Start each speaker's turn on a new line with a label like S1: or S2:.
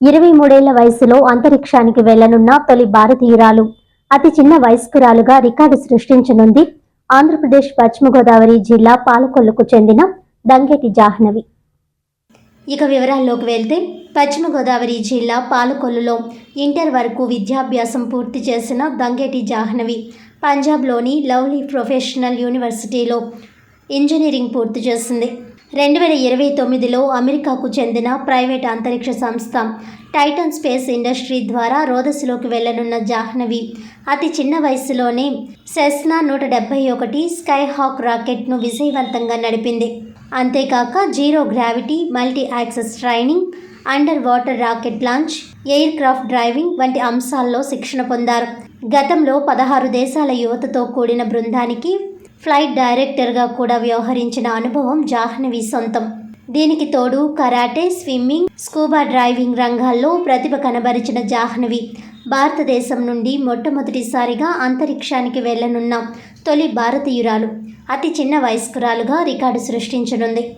S1: ఇరవై మూడేళ్ళ వయసులో అంతరిక్షానికి వెళ్ళనున్న తొలి భారతీయురాలు. అతి చిన్న వయస్కురాలుగా రికార్డు సృష్టించనుంది ఆంధ్రప్రదేశ్ పశ్చిమ గోదావరి జిల్లా పాలకొల్లుకు చెందిన దంగేటి జాహ్నవి. ఇక వివరాల్లోకి వెళ్తే పశ్చిమ గోదావరి జిల్లా పాలకొల్లులో ఇంటర్ వరకు విద్యాభ్యాసం పూర్తి చేసిన దంగేటి జాహ్నవి పంజాబ్లోని లవ్లీ ప్రొఫెషనల్ యూనివర్సిటీలో ఇంజనీరింగ్ పూర్తి చేసింది. రెండు వేల ఇరవై తొమ్మిదిలో అమెరికాకు చెందిన ప్రైవేట్ అంతరిక్ష సంస్థ టైటన్ స్పేస్ ఇండస్ట్రీ ద్వారా రోదస్సులోకి వెళ్ళనున్న జాహ్నవి. అతి చిన్న వయసులోనే సెస్నా నూట డెబ్బై ఒకటి స్కై హాక్ రాకెట్ను విజయవంతంగా నడిపింది. అంతేకాక zero gravity multi axis training underwater rocket launch aircraft driving వంటి అంశాల్లో శిక్షణ పొందారు. గతంలో పదహారు దేశాల యువతతో కూడిన బృందానికి ఫ్లైట్ డైరెక్టర్గా కూడా వ్యవహరించిన అనుభవం జాహ్నవి సొంతం. దీనికి తోడు కరాటే స్విమ్మింగ్ స్కూబా డ్రైవింగ్ రంగాల్లో ప్రతిభ కనబరిచిన జాహ్నవి. భారతదేశం నుండి మొట్టమొదటిసారిగా అంతరిక్షానికి వెళ్ళనున్న తొలి భారతీయురాలు. అతి చిన్న వయస్కురాలుగా రికార్డు సృష్టించనుంది.